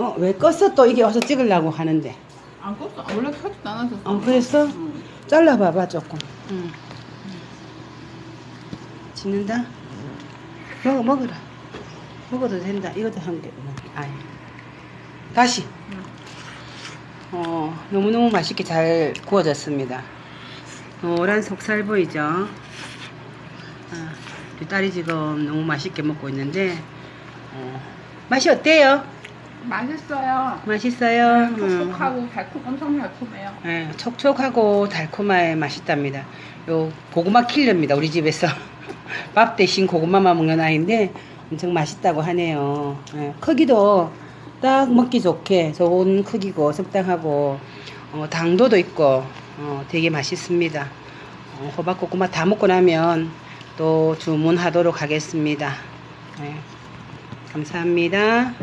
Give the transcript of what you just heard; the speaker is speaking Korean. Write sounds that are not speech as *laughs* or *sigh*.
어, 왜 껐어? 또 이게 와서 찍으려고 하는데. 안 껐어. 원래 켜지도 않았었어. 어, 그랬어? 응. 잘라봐봐, 조금. 응. 짓는다? 먹어, 먹어라. 먹어도 된다. 이것도 한 개. 뭐, 아니. 다시. 응. 어, 너무너무 맛있게 잘 구워졌습니다. 노란 속살 보이죠? 아, 우리 딸이 지금 너무 맛있게 먹고 있는데, 어, 맛이 어때요? 맛있어요. 맛있어요? 음. 촉촉하고 달콤, 엄청 달콤해요. 예, 촉촉하고 달콤하게 맛있답니다. 요 고구마 킬러입니다. 우리 집에서 *laughs* 밥 대신 고구마만 먹는 아이인데 엄청 맛있다고 하네요. 예, 크기도 딱 먹기 좋게 좋은 크기고 적당하고 어, 당도도 있고 어, 되게 맛있습니다. 어, 호박 고구마 다 먹고 나면 또 주문하도록 하겠습니다. 예, 감사합니다.